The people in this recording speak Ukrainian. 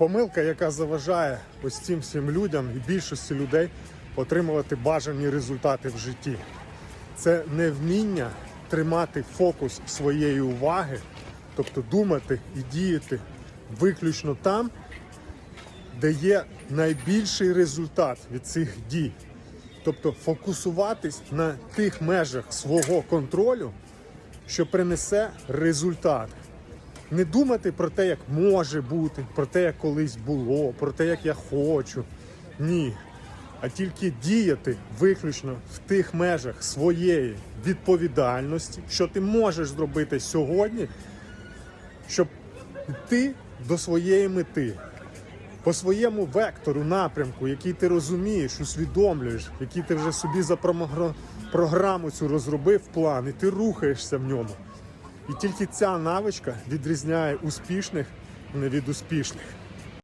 помилка, яка заважає ось цим всім людям і більшості людей отримувати бажані результати в житті. Це невміння тримати фокус своєї уваги, тобто думати і діяти виключно там, де є найбільший результат від цих дій. Тобто фокусуватись на тих межах свого контролю, що принесе результат. Не думати про те, як може бути, про те, як колись було, про те, як я хочу. Ні. А тільки діяти виключно в тих межах своєї відповідальності, що ти можеш зробити сьогодні, щоб йти до своєї мети. По своєму вектору, напрямку, який ти розумієш, усвідомлюєш, який ти вже собі за програму цю розробив план, і ти рухаєшся в ньому. І тільки ця навичка відрізняє успішних не від успішних.